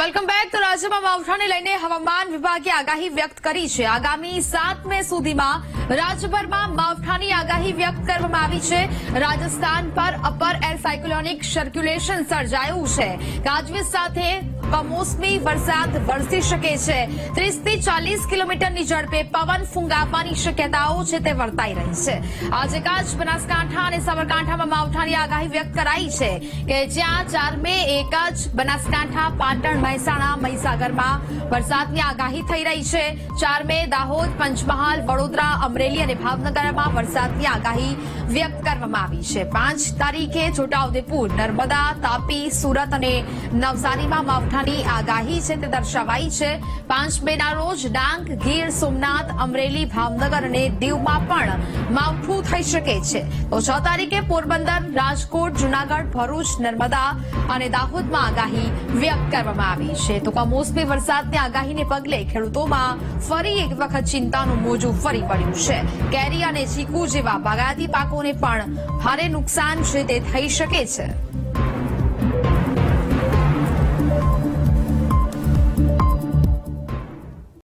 Welcome back તો રાજ્યમાં માવઠાને લઈને હવામાન વિભાગે આગાહી વ્યક્ત કરી છે. આગામી સાત મે સુધીમાં રાજ્યભરમાં માવઠાની આગાહી વ્યક્ત કરવામાં આવી છે. રાજસ્થાન પર અપર એર સાયક્લોનિક સર્ક્યુલેશન સર્જાયું છે. ગાજવીજ સાથે કમોસમી વરસાદ વરસી શકે છે. ત્રીસથી ચાલીસ કિલોમીટરની ઝડપે પવન ફૂંકાવવાની શક્યતાઓ છે તે વર્તાઈ રહી છે. આજે કાચ બનાસકાંઠા અને સાબરકાંઠામાં માવઠાની આગાહી વ્યક્ત કરાઈ છે કે જ્યાં ચાર મે એક જ બનાસકાંઠા, પાટણ, મહેસાણા, મહીસાગરમાં વરસાદની આગાહી થઈ રહી છે. ચાર મે દાહોદ, પંચમહાલ, વડોદરા અમરેલી અને ભાવનગરમાં વરસાદની આગાહી વ્યક્ત કરવામાં આવી છે. પાંચ તારીખે છોટાઉદેપુર, નર્મદા, તાપી, સુરત અને નવસારીમાં માવઠાની આગાહી છે તે દર્શાવાઈ છે. પાંચ મેના રોજ ડાંગ, ગીર, સોમનાથ, અમરેલી, ભાવનગર અને દીવમાં પણ માવઠું થઈ શકે છે. તો છ તારીખે પોરબંદર, રાજકોટ, જુનાગઢ, ભરૂચ, નર્મદા અને દાહોદમાં આગાહી વ્યક્ત કરવામાં આવી છે. તો કમોસમી વરસાદની આગાહીને પગલે ખેડૂતોમાં ફરી એક વખત ચિંતાનું મોજું ફરી પડ્યું છે. કેરી અને ચીકુ જેવા બાગાયતી પાકોને પણ ભારે નુકસાન છે તે થઈ શકે છે.